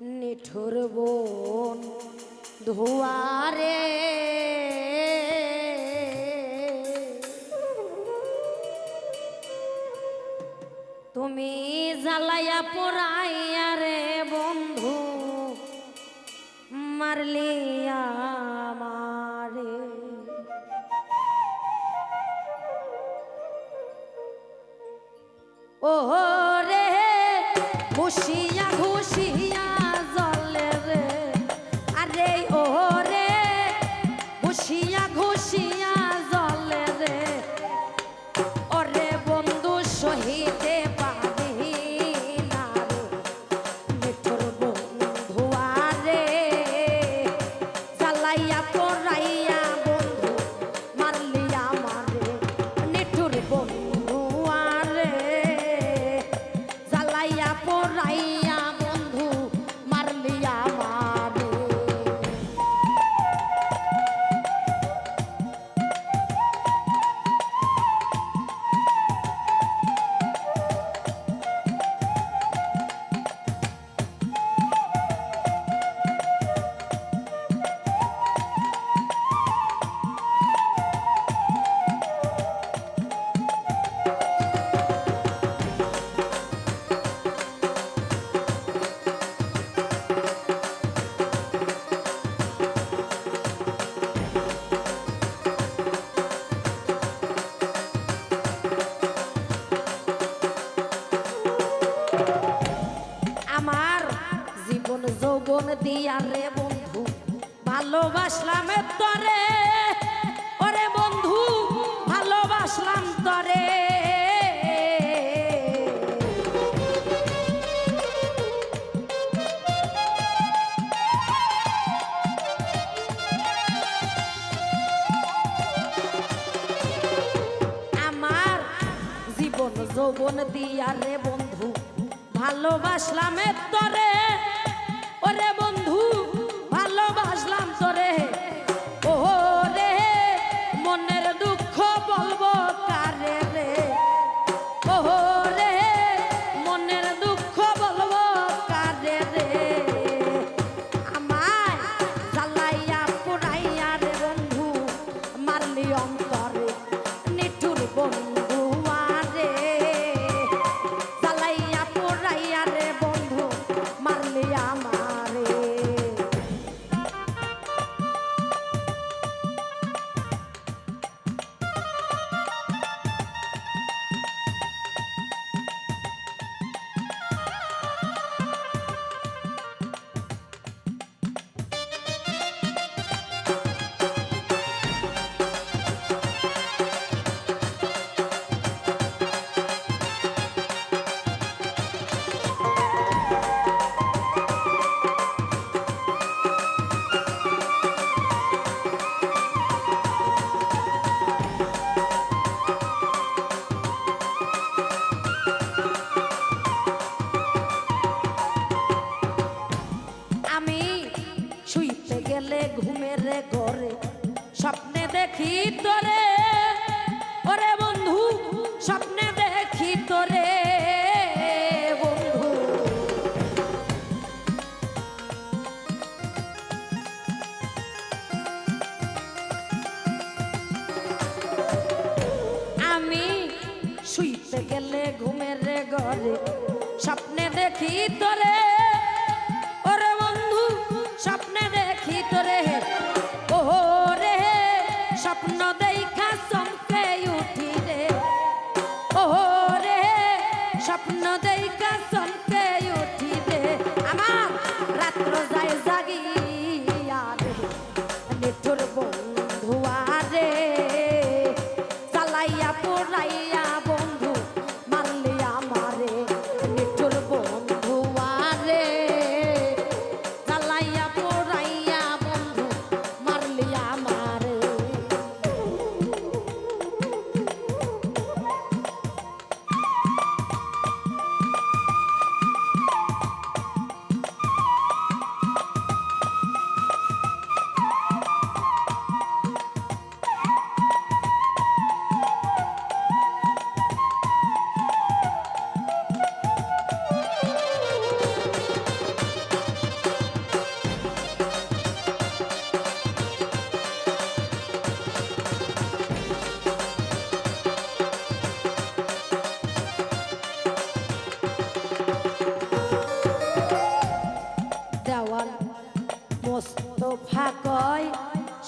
নিঠুর বোন ধোয়ারে। তুমি জ্বালাইয়া পোড়াইয়া রে বন্ধু মারলিয়া মারে ও রে খুশিয়া 哦 মন দিয়া রে বন্ধু, ভালোবাসলাম তরে। ওরে বন্ধু, ভালোবাসলাম তরে। আমার জীবন যৌবন দিয়া রে বন্ধু, ভালোবাসলাম তরে। স্বপ্নে দেখি তোরে।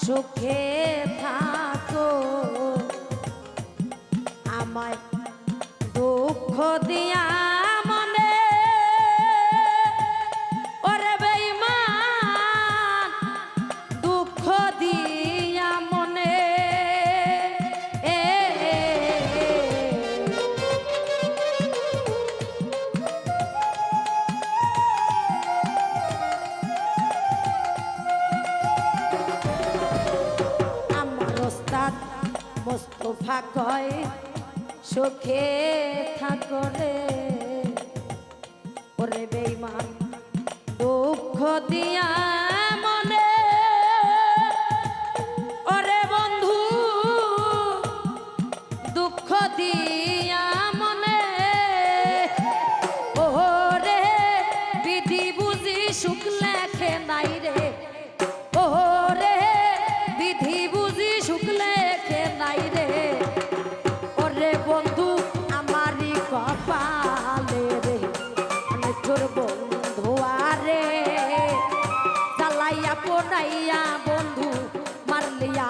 সুখে কয় সুখে থাকো ওরে বেইমান দুঃখ দিয়া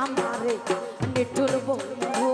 আমারে লিটল বন্ধু